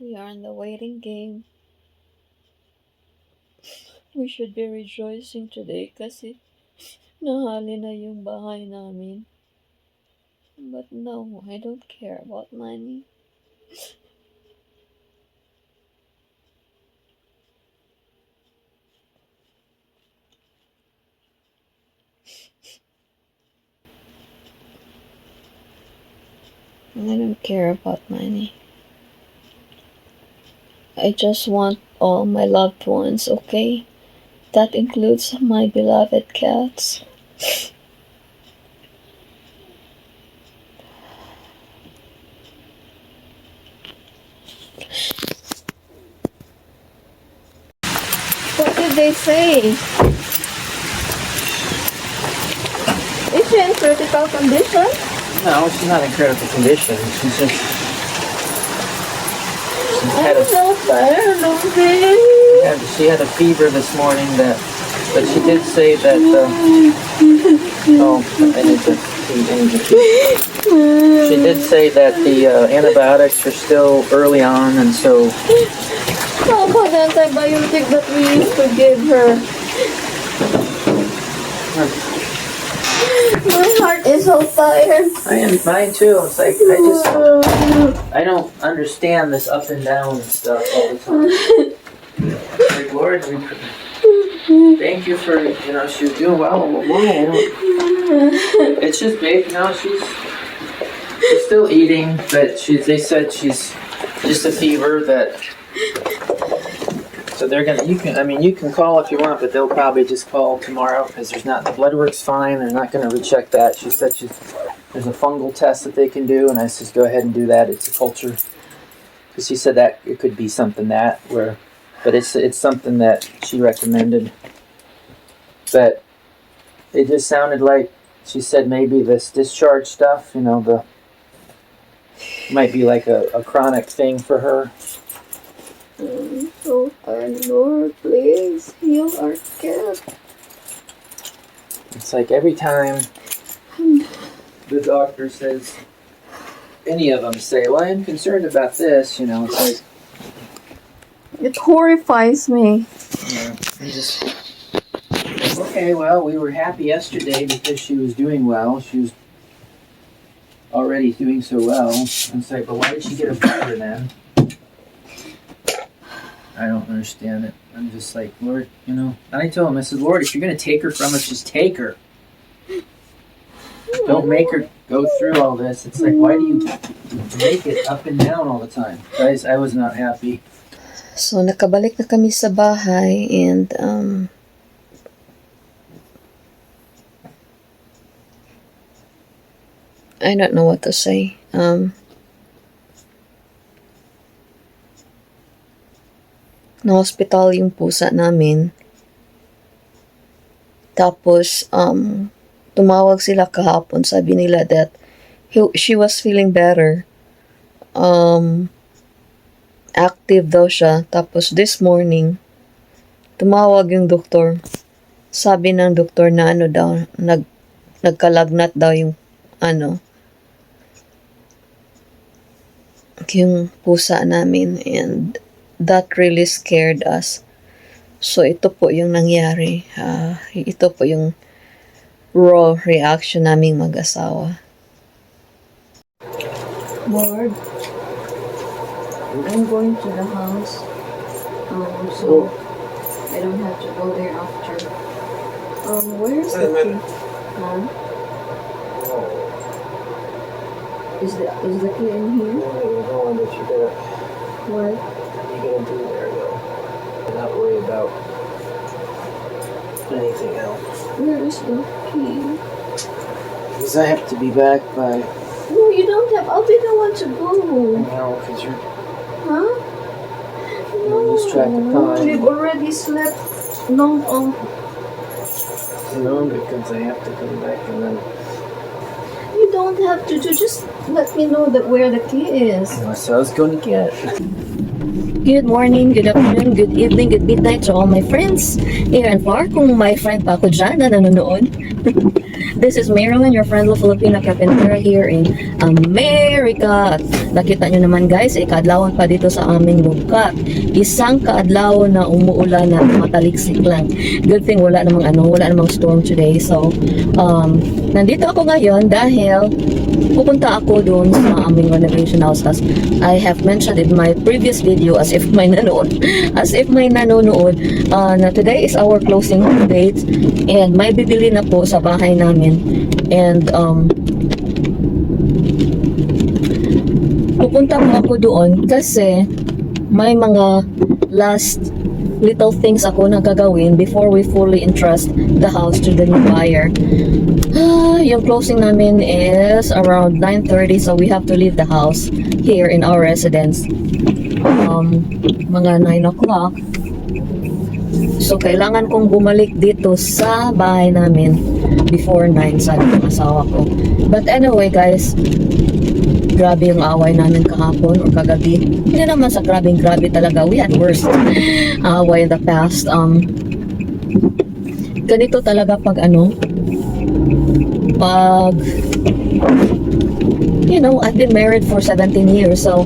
We are in the waiting game. We should be rejoicing today kasi nahali na yung bahay namin. But no, I don't care about money. I don't care about money. I just want all my loved ones, okay? That includes my beloved cats. What did they say? Is she in critical condition? No, she's not in critical condition. She's just. Had a, so tired of this. had, she had a fever this morning that, but she did say that. Uh, oh, I need to feed Angel. She did say that the uh, antibiotics are still early on, and so How about the antibiotic that we used to give her? My heart is so tired. I am mine too. It's like I just I don't understand this up and down stuff all the time. Like Lord, we thank you for you know she was doing well. It's just big. now she's she's still eating, but she they said she's just a fever that. So they're gonna. You can. I mean, you can call if you want, but they'll probably just call tomorrow because there's not the blood work's fine. They're not gonna recheck that. She said she's there's a fungal test that they can do, and I says go ahead and do that. It's a culture because she said that it could be something that where, but it's it's something that she recommended. But it just sounded like she said maybe this discharge stuff, you know, the might be like a, a chronic thing for her. I'm so tired, Lord. Please heal our cat. It's like every time the doctor says, any of them say, "Well, I'm concerned about this," you know, it's like It horrifies me. you just okay. Well, we were happy yesterday because she was doing well. She was already doing so well. And it's like, but why did she get a fever then? I don't understand it. I'm just like, Lord, you know. And I told him, I said, Lord, if you're gonna take her from us, just take her. Don't make her go through all this. It's like, why do you make it up and down all the time? Guys, I was not happy. So, nakabalik na kami sa bahay and um, I don't know what to say. Um, na-hospital yung pusa namin. Tapos, um, tumawag sila kahapon. Sabi nila that he, she was feeling better. Um, active daw siya. Tapos this morning, tumawag yung doktor. Sabi ng doktor na ano daw, nag, nagkalagnat daw yung ano, yung pusa namin and that really scared us. So ito po yung nangyari. Ah, ito po yung raw reaction naming mag-asawa. Lord, I'm going to the house. Um, so I don't have to go there after. Um, where's the Wait a minute. key? Huh? Is the is the key in here? gonna What? Gonna do there though? And not worry about anything else. Where is the key? Because I have to be back by No, you don't have. I'll be the one to go. now because you're Huh? No. lose track of time. We've already slept long. Um, known because I have to come back and then you don't have to. to just let me know that where the key is. what I was going to get. Good morning, good afternoon, good evening, good midnight to all my friends near and far. Kung may friend pa ako dyan na nanonood. This is Marilyn, your friendly Filipino carpenter here in America. At nakita nyo naman guys, kaadlawan pa dito sa aming lugar. Isang kaadlawan na umuulan na mataliksik lang. Good thing wala namang ano, wala namang storm today. So, um, nandito ako ngayon dahil pupunta ako doon sa aming renovation house. Tas, I have mentioned in my previous video as if may nanood, as if may nanonood, uh, na today is our closing date and may bibili na po sa bahay namin. And um, pupunta po ako doon kasi may mga last little things ako na gagawin before we fully entrust the house to the new buyer. Ah, yung closing namin is around 9.30 so we have to leave the house here in our residence. Um, mga 9 o'clock. So, kailangan kong bumalik dito sa bahay namin before 9 sa ng asawa ko. But anyway, guys, grabe yung away namin kahapon or kagabi. Hindi naman sa grabing grabe talaga. We had worst away in the past. Um, ganito talaga pag ano, pag you know, I've been married for 17 years, so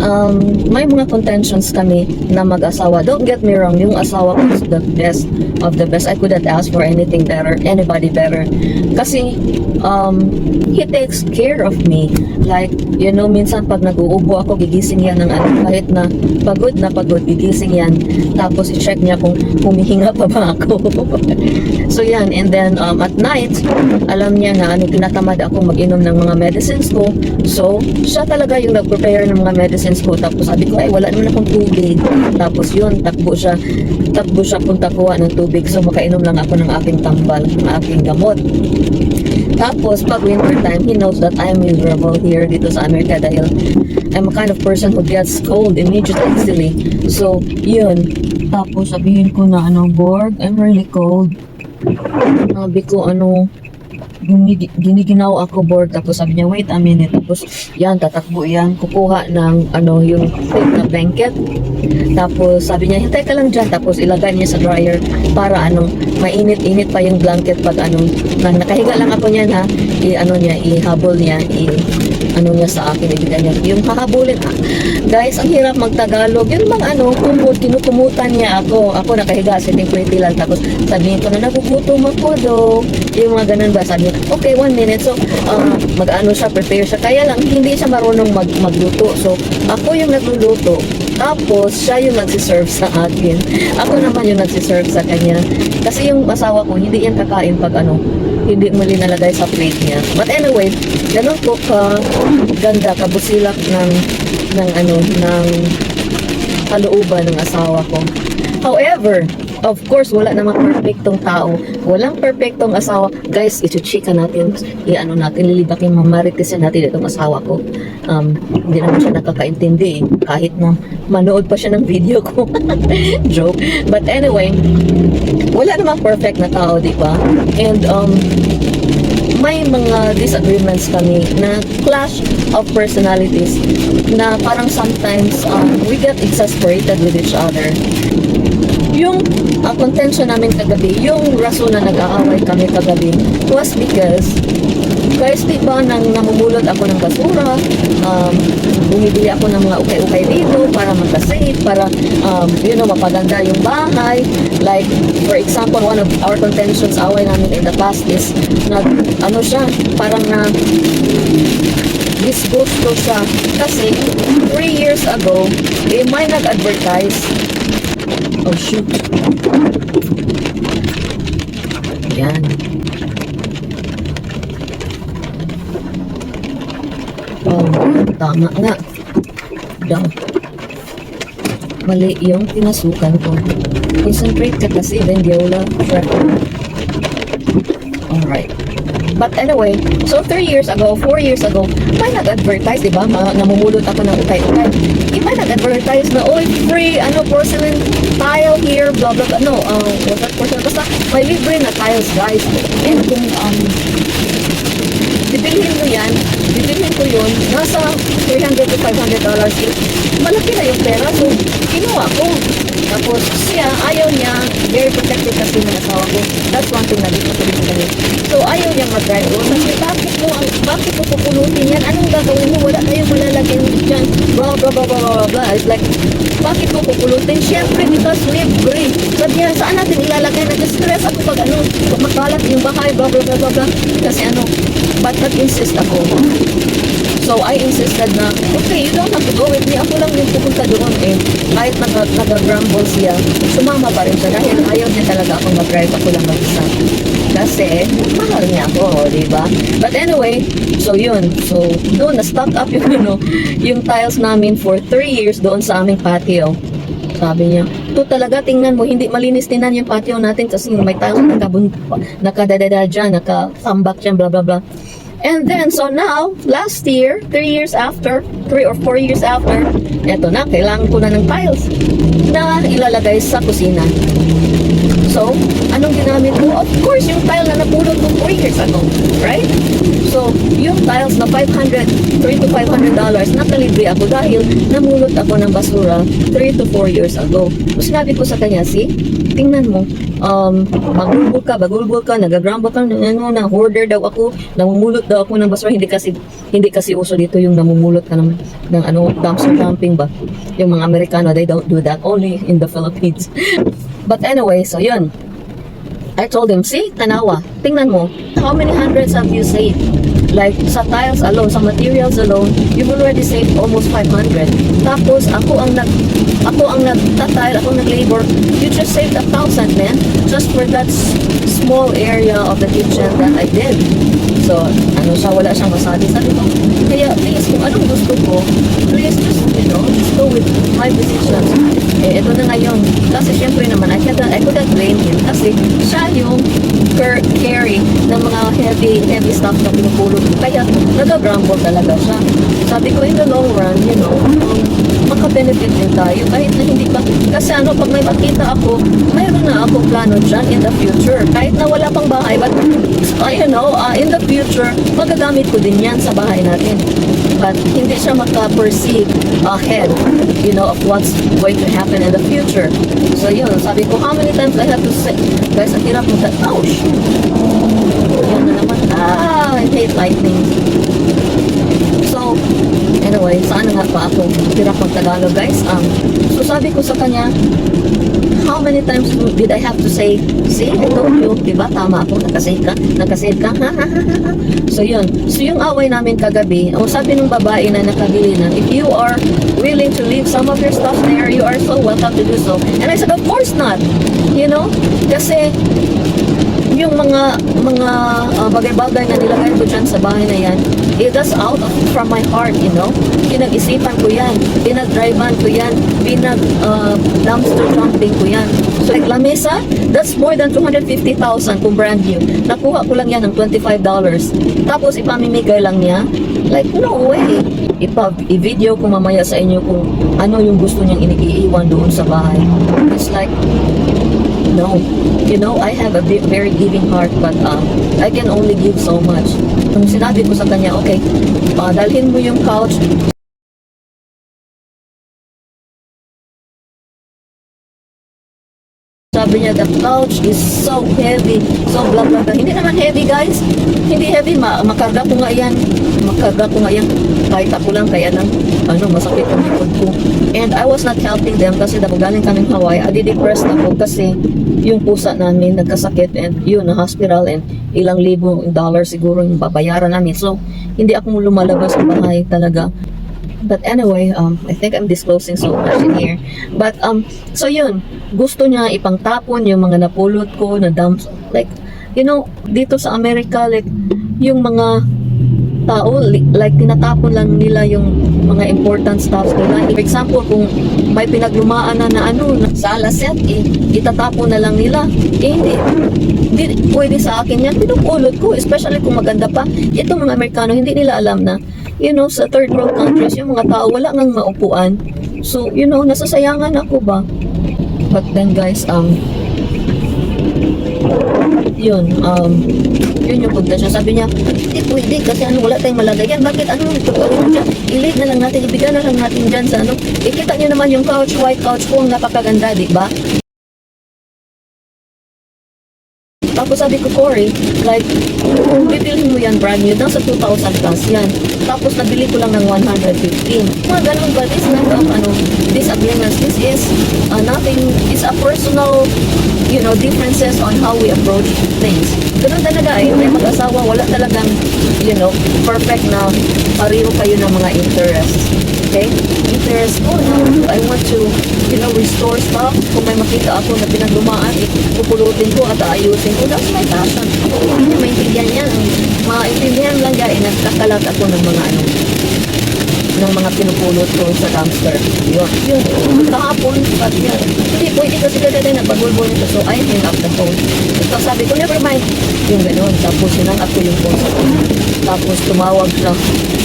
um, may mga contentions kami na mag-asawa. Don't get me wrong, yung asawa ko is the best of the best. I couldn't ask for anything better, anybody better. Kasi, um, he takes care of me. Like, you know, minsan pag nag-uubo ako, gigising yan ng ano, kahit na pagod na pagod, gigising yan. Tapos, i-check niya kung humihinga pa ba ako. so, yan. And then, um, at night, alam niya na ano, tinatamad ako mag-inom ng mga medicines ko. So, siya talaga yung nag-prepare ng mga medicines ko. Tapos sabi ko, ay, wala naman akong tubig. Tapos yun, takbo siya. Takbo siya punta kuha ng tubig. So, makainom lang ako ng aking tambal, ng aking gamot. Tapos, pag winter time, he knows that I'm miserable here dito sa Amerika dahil I'm a kind of person who gets cold immediately easily. So, yun. Tapos, sabihin ko na, ano, Borg, I'm really cold. Sabi ko, ano, giniginaw ako board. Tapos sabi niya wait a minute. Tapos yan tatakbo yan. Kukuha ng ano yung na blanket. Tapos sabi niya hintay ka lang dyan. Tapos ilagay niya sa dryer para ano mainit-init pa yung blanket pag ano na, nakahiga lang ako niyan ha. I ano niya ihabol niya i ano niya sa akin ibigay niya yung hahabulin ah, guys ang hirap magtagalog. Yun bang ano kumut kinukumutan niya ako. Ako nakahiga sitting pretty lang tapos sabihin ko na nagugutom ako do yung mga ganun ba sabi okay one minute. So uh, mag-ano siya prepare siya. Kaya lang hindi siya marunong mag magluto. So ako yung nagluluto tapos siya yung nagsiserve sa akin. Ako naman yung nagsiserve sa kanya. Kasi yung asawa ko hindi yan kakain pag ano hindi mo linalagay sa plate niya. But anyway ganun po ka ganda kabusilak ng ng ano ng kalooban ng asawa ko. However, of course, wala namang perfectong tao. Walang perfectong asawa. Guys, ito-chika natin. I-ano natin, lilibakin, mamaritisin natin itong asawa ko. Um, hindi naman siya nakakaintindi eh. Kahit na manood pa siya ng video ko. Joke. But anyway, wala namang perfect na tao, di ba? And um, may mga disagreements kami na clash of personalities na parang sometimes um, we get exasperated with each other. Yung uh, contention namin kagabi, yung rason na nag-aaway kami kagabi was because guys, di ba, nang namumulot ako ng basura, um, bumibili ako ng mga ukay-ukay dito para magka-save, para, um, you know, mapaganda yung bahay. Like, for example, one of our contentions, away namin in the past is, nag, ano siya, parang na, disgusto siya. Kasi, three years ago, eh, may nag-advertise. Oh, shoot. Yan. Oh, tama nga. Daw. Mali yung pinasukan ko. Concentrate ka kasi, Vendiola. Alright. But anyway, so three years ago, four years ago, may nag-advertise, di ba? Ma- namumulot ako ng ukay-ukay. May nag-advertise na, oy, free, ano, porcelain tile here, blah, blah, blah. No, uh, what's that porcelain? Basta, may libre na tiles, guys. And kung, um, bibilhin mo yan, bibilhin ko yun, nasa 300 to 500 dollars each. malaki na yung pera. So, kinuha ko. Tapos siya, ayaw niya, very protective kasi ng asawa ko. That's one thing na dito ko rin kami. So, ayaw niya mag-drive. O, sabi, bakit mo, ang- bakit mo pupulutin yan? Anong gagawin mo? Wala tayong malalagyan dyan. Blah, blah, blah, blah, blah, blah. It's like, bakit mo pupulutin? Siyempre, because libre. Sabi niya, saan natin ilalagay? Nag-stress ako pag ano, makalat yung bahay, blah, blah, blah, blah, blah. Kasi ano, but nag-insist ako. So, I insisted na, okay, you don't have to go with me. Ako lang yung pupunta doon eh. Kahit nag- nag-grumble siya, sumama pa rin siya dahil ayaw niya talaga akong mag-drive. Ako lang mag-isa. Kasi, mahal niya ako, di ba? But anyway, so yun. So, doon, na-stock up yung, ano, yung tiles namin for 3 years doon sa aming patio. Sabi niya, to talaga, tingnan mo, hindi malinis tingnan yung patio natin kasi may tiles na nakabun, nakadadada dyan, nakasambak dyan, blah, blah, blah. And then, so now, last year, three years after, three or four years after, eto na, kailangan ko na ng tiles na ilalagay sa kusina. So, anong ginamit ko? Of course, yung tile na napulot ko 3 years ago, right? So, yung tiles na 500, 3 to 500 dollars, nakalibre ako dahil namulot ako ng basura 3 to 4 years ago. So, sinabi ko sa kanya, see, tingnan mo, um, magulbul ka, bagulbul ka, nagagrumble ka, ano, na hoarder daw ako, namumulot daw ako ng basura, hindi kasi, hindi kasi uso dito yung namumulot ka ng, ng ano, dumpster dumping ba? Yung mga Amerikano, they don't do that, only in the Philippines. But anyway, so yun. I told him, see, tanawa, tingnan mo, how many hundreds have you saved? Like, sa tiles alone, sa materials alone, you've already saved almost 500. Tapos, ako ang nag, ako ang nagtatile, ako nag-labor, you just saved a thousand, man, just for that small area of the kitchen that I did. So, ano siya, wala siyang masabi. Sabi ko, kaya please, kung anong gusto ko, please just, you know, just go with my decisions. Eh, ito na ngayon. Kasi syempre naman, I couldn't, I couldn't blame him. Kasi siya yung car- carry ng mga heavy, heavy stuff na pinupulot ko. Kaya, nag-grumble talaga siya. Sabi ko, in the long run, you know, um, maka-benefit din tayo. Kahit na hindi pa, kasi ano, pag may makita ako, mayroon na akong plano dyan in the future. Kahit na wala pang bahay, but, uh, you know, uh, in the future, magagamit ko din yan sa bahay natin. But hindi siya maka-perceive ahead, you know, of what's going to happen in the future. So yun, sabi ko, how many times I have to say, guys, ang hirap mo, oh, shoot. Yan na naman. Ah, I hate lightning. Anyway, saan na nga pa ako? Hirap mag-Tagalog, guys. Um, so, sabi ko sa kanya, how many times did I have to say, see, I told you, di ba, tama ako, nakasave ka, nakasave ka, ha, ha, ha, ha. So, yun. So, yung away namin kagabi, o sabi ng babae na nakabili na, if you are willing to leave some of your stuff there, you are so welcome to do so. And I said, of course not. You know? Kasi, yung mga mga uh, bagay-bagay na nilagay ko dyan sa bahay na yan, it is out of, from my heart, you know? Pinag-isipan ko yan, pinag-drivean ko yan, pinag uh, dumping ko yan. So, like lamesa, that's more than 250,000 kung brand new. Nakuha ko lang yan ng $25. Tapos ipamimigay lang niya. Like, no way. Ipa, i-video ko mamaya sa inyo kung ano yung gusto niyang iniiwan doon sa bahay. It's like, No. You know, I have a very giving heart but um, I can only give so much. Nung sinabi ko sa kanya, okay, uh, dalhin mo yung couch, sabi niya, the couch is so heavy, so blah blah blah. Hindi naman heavy guys. Hindi heavy, Ma makarga ko nga yan. Makarga ko nga yan. Kahit ako lang, kaya lang, ano, masakit ang likod ko. And I was not helping them kasi dapat galing kaming Hawaii. Adi-depressed ako kasi yung pusa namin nagkasakit and yun, na hospital and ilang libo dollar siguro yung babayaran namin. So, hindi ako lumalabas sa bahay talaga. But anyway, um, I think I'm disclosing so much in here. But, um, so yun, gusto niya ipangtapon yung mga napulot ko na dumps. Like, you know, dito sa Amerika, like, yung mga tao, li- like, tinatapon lang nila yung mga important stuff nila. For example, kung may pinaglumaan na na ano, na sala set, eh, itatapon na lang nila. Eh, hindi. Hindi pwede sa akin yan. Pinupulot ko, especially kung maganda pa. Itong mga Amerikano, hindi nila alam na, you know, sa third world countries, yung mga tao, wala ngang maupuan. So, you know, nasasayangan ako ba? But then guys, um, yun, um, yun yung siya. Sabi niya, hindi pwede kasi ano, wala tayong malagayan. Bakit ano, tutuloy dyan? Ilate na lang natin, ibigay na lang natin dyan sa ano. Ikita niyo naman yung couch, white couch ko, ang napakaganda, di ba? Tapos sabi ko, Corey, like, bibilhin mo yan brand new, nasa 2,000 plus yan. Tapos nabili ko lang ng 115. Mga ganun ba, this kind of, ano, disagreements, this is uh, nothing, it's a personal, you know, differences on how we approach things. Ganun talaga eh, may mag-asawa, wala talagang, you know, perfect na pareho kayo ng mga interests. Okay? Interest ko na I want to, you know, restore stuff. Kung may makita ako na pinaglumaan, ipupulutin ko at aayusin ko. That's my passion. Hindi niya maintindihan yan. Maintindihan lang yan, eh, nagkakalat ako ng mga ano, ng mga pinupulot ko sa dumpster. Yun. Yun. Kahapon, at yan. Hindi, kasi kasi nagbagulbol nito. So, I hang up the phone. Tapos sabi ko, never mind. Yung ganun. Tapos sinang ako yung phone. Tapos tumawag siya.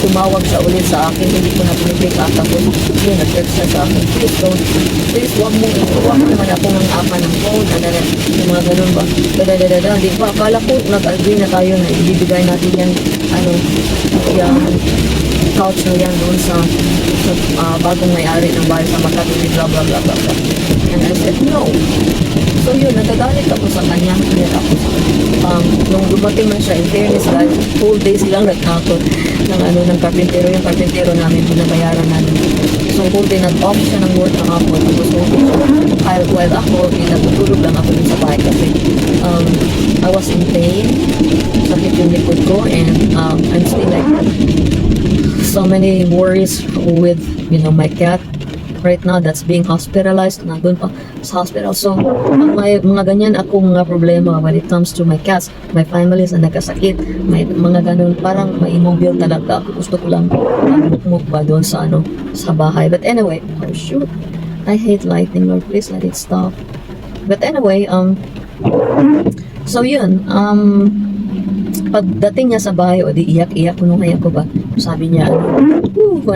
Tumawag siya ulit sa akin. Hindi ko na pinipick up. Tapos yun, nag-text siya sa akin. Please don't. Please, wag mo. Wag mo naman ako ng ama ng phone. Dadada. Yung mga ganun ba? Dadadadada. Di ba? Akala ko nag-agree na tayo na ibibigay natin yan. Ano, yung couch na yan doon sa, sa ah, bagong may-ari ng bahay sa Makati, blah, blah, blah, blah, blah. And I said, no. So yun, nagagalit ako sa kanya. Kaya ako um, nung dumating man siya, in fairness, dahil whole day silang nagkakot ng ano, ng karpintero. Yung karpintero namin, binabayaran namin. So whole day, nag-off siya ng work ng ako. Tapos siya, while, while ako, pinatutulog lang ako sa bahay kasi um, I was in pain. Sakit yung likod ko and um, I'm still like so many worries with you know my cat right now that's being hospitalized nandun pa sa hospital. So may mga ganyan akong mga problema when it comes to my cats my family na nagkasakit may mga ganun. Parang ma-immobile talaga. Ako gusto ko lang mukmuk ba doon sa ano sa bahay. But anyway oh shoot. I hate lightning Lord. Please let it stop. But anyway um so yun um pagdating niya sa bahay, o di iyak-iyak nung kaya ko ba, sabi niya, ano,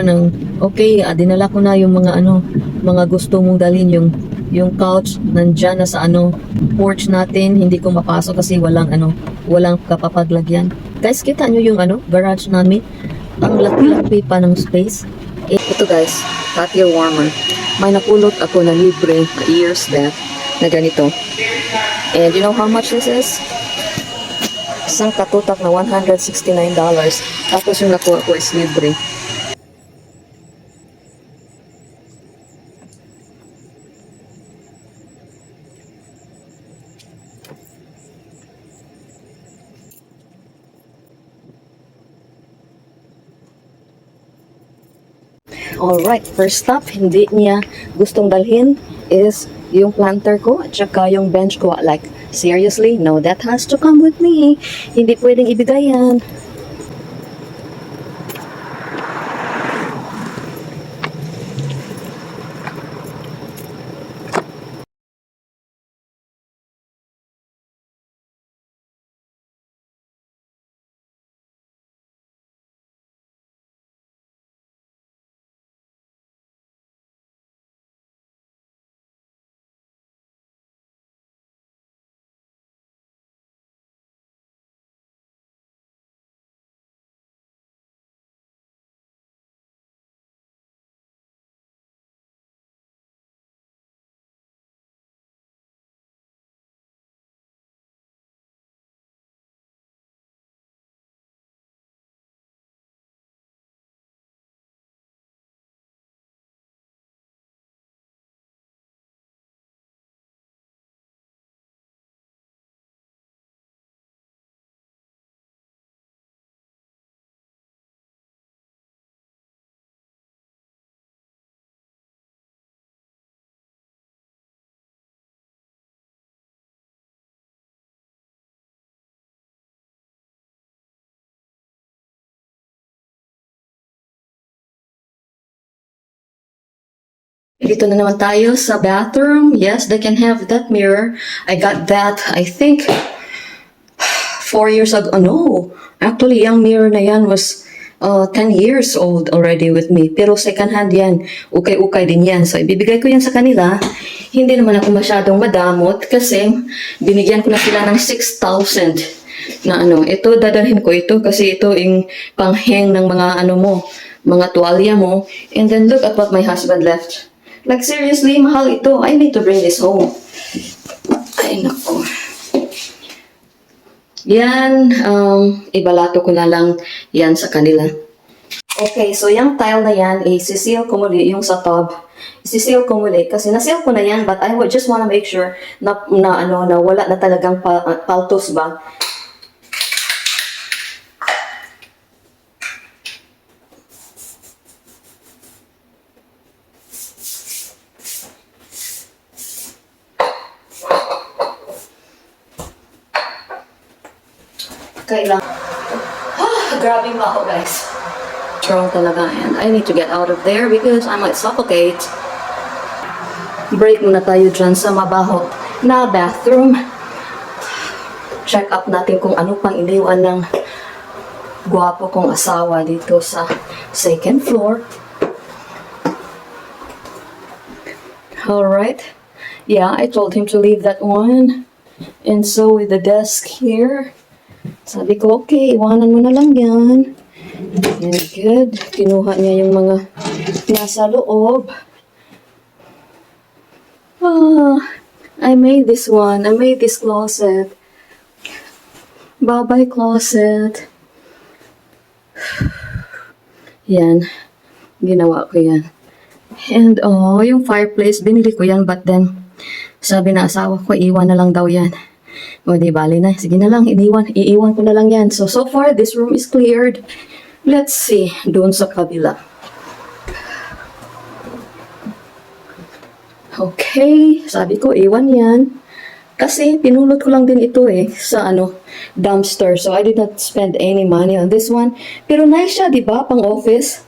nang, okay, ah, dinala ko na yung mga ano, mga gusto mong dalhin, yung, yung couch, nandyan na sa ano, porch natin, hindi ko mapasok kasi walang ano, walang kapapaglagyan. Guys, kita nyo yung ano, garage namin, ang laki-laki pa ng space. Eh, ito guys, air warmer. May napulot ako na libre years back na ganito. And you know how much this is? Isang katutak na $169. Tapos yung nakuha ko is libre. Alright, first stop, hindi niya gustong dalhin is yung planter ko at saka yung bench ko. Like, seriously? No, that has to come with me. Hindi pwedeng ibigay yan. Dito na naman tayo sa bathroom. Yes, they can have that mirror. I got that, I think, four years ago. No, actually, yung mirror na yan was uh, 10 years old already with me. Pero second hand yan. Ukay-ukay din yan. So, ibibigay ko yan sa kanila. hindi naman ako masyadong madamot kasi binigyan ko na sila ng 6,000 na ano. Ito, dadalhin ko ito kasi ito yung pangheng ng mga ano mo, mga tuwalya mo. And then look at what my husband left. Like seriously, mahal ito. I need to bring this home. Ay, nako. Yan, um, ibalato ko na lang yan sa kanila. Okay, so yung tile na yan, sisil ko muli yung sa tub. Sisil ko muli kasi nasil ko na yan but I would just wanna make sure na, na ano na wala na talagang pa, uh, paltos ba. Kailangan. Ah, grabe ba ako guys. Strong talaga and I need to get out of there because I might suffocate. Break muna tayo dyan sa mabaho na bathroom. Check up natin kung ano pang iniwan ng gwapo kong asawa dito sa second floor. Alright. Yeah, I told him to leave that one. And so with the desk here, sabi ko, okay, iwanan mo na lang yan. And good. Kinuha niya yung mga nasa loob. Ah, I made this one. I made this closet. Bye-bye closet. Yan. Ginawa ko yan. And oh, yung fireplace, binili ko yan but then sabi na asawa ko, iwan na lang daw yan. O di bali na, sige na lang, iniwan, iiwan ko na lang yan. So, so far, this room is cleared. Let's see, doon sa kabila. Okay, sabi ko, iwan yan. Kasi, pinulot ko lang din ito eh, sa ano, dumpster. So, I did not spend any money on this one. Pero nice siya, di ba, pang office.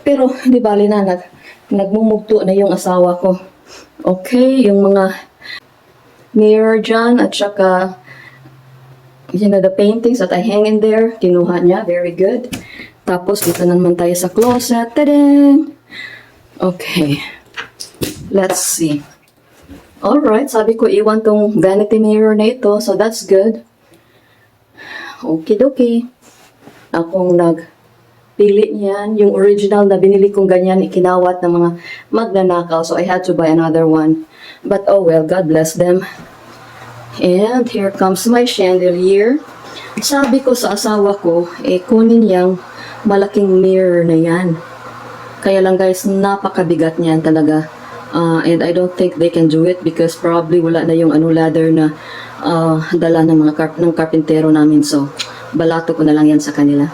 Pero, di bali na, nag, nagmumugto na yung asawa ko. Okay, yung mga mirror dyan at saka you know, the paintings that I hang in there, kinuha niya, very good. Tapos, dito na naman tayo sa closet. Tadang! Okay. Let's see. Alright, sabi ko iwan tong vanity mirror na ito, so that's good. Okay. Akong nagpili niyan. Yung original na binili kong ganyan, ikinawat ng mga magnanakaw, so I had to buy another one. But oh well, God bless them. And here comes my chandelier. Sabi ko sa asawa ko, eh kunin yung malaking mirror na yan. Kaya lang guys, napakabigat niyan talaga. Uh, and I don't think they can do it because probably wala na yung ano ladder na uh, dala ng mga carp ng karpintero namin. So, balato ko na lang yan sa kanila.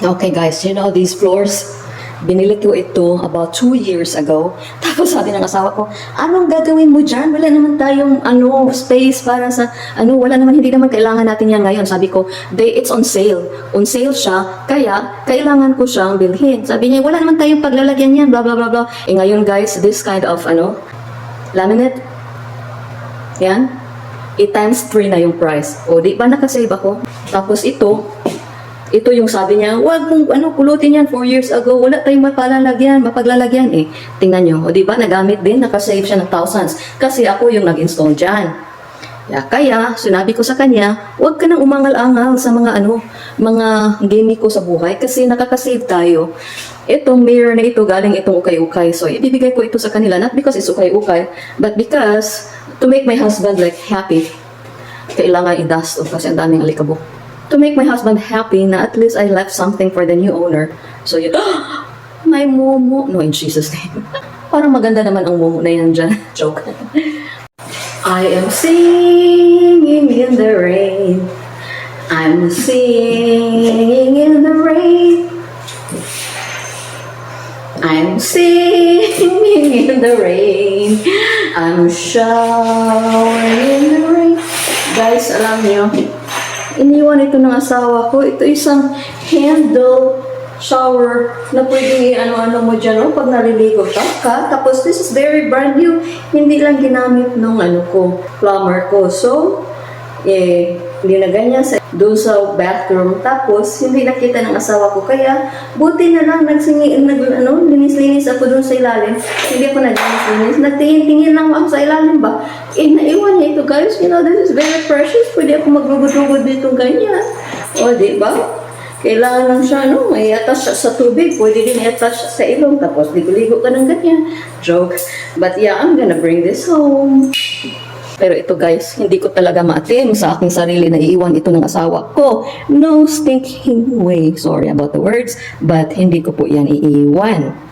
Okay guys, you know these floors? Binili ko ito about two years ago. Tapos sabi ng asawa ko, anong gagawin mo dyan? Wala naman tayong ano, space para sa, ano, wala naman, hindi naman kailangan natin yan ngayon. Sabi ko, they, it's on sale. On sale siya, kaya kailangan ko siyang bilhin. Sabi niya, wala naman tayong paglalagyan yan, blah, blah, blah, blah. Eh ngayon guys, this kind of, ano, laminate, yan, 8 times 3 na yung price. O, di ba nakasave ako? Tapos ito, ito yung sabi niya, wag mong ano, pulutin yan 4 years ago. Wala tayong mapalalagyan, mapaglalagyan eh. Tingnan nyo, o di nagamit din, nakasave siya ng thousands. Kasi ako yung nag-install dyan. Yeah, kaya, sinabi ko sa kanya, huwag ka nang umangal-angal sa mga ano, mga game ko sa buhay kasi nakakasave tayo. Itong mirror na ito, galing itong ukay-ukay. So, ibibigay ko ito sa kanila, not because it's ukay-ukay, but because to make my husband like happy. Kailangan i-dust off kasi ang daming alikabok to make my husband happy na at least I left something for the new owner. So yun, my momo. No, in Jesus' name. Parang maganda naman ang momo na yan dyan. Joke. I am singing in the rain. I'm singing in the rain. I'm singing in the rain. I'm showering in the rain. Guys, alam niyo, iniwan ito ng asawa ko. Ito isang handle shower na pwedeng i-ano-ano mo dyan oh, pag naliligo ka, ka. Tapos this is very brand new. Hindi lang ginamit nung ano ko, plumber ko. So, eh, linaganyan sa doon sa bathroom. Tapos, hindi nakita ng asawa ko. Kaya, buti na lang, nagsingi, nag, ano, linis-linis ako doon sa ilalim. Hindi ako naglinis-linis. Nagtingin-tingin lang ako sa ilalim ba? Eh, naiwan niya ito, guys. You know, this is very precious. Pwede ako maglugod-lugod dito ganyan. O, di ba? Kailangan lang siya, no, may attach sa tubig. Pwede din i-attach sa ilong. Tapos, ligo-ligo ka ng ganyan. Joke. But yeah, I'm gonna bring this home. Pero ito guys, hindi ko talaga maatim sa aking sarili na iiwan ito ng asawa ko. No stinking way. Sorry about the words, but hindi ko po yan iiwan.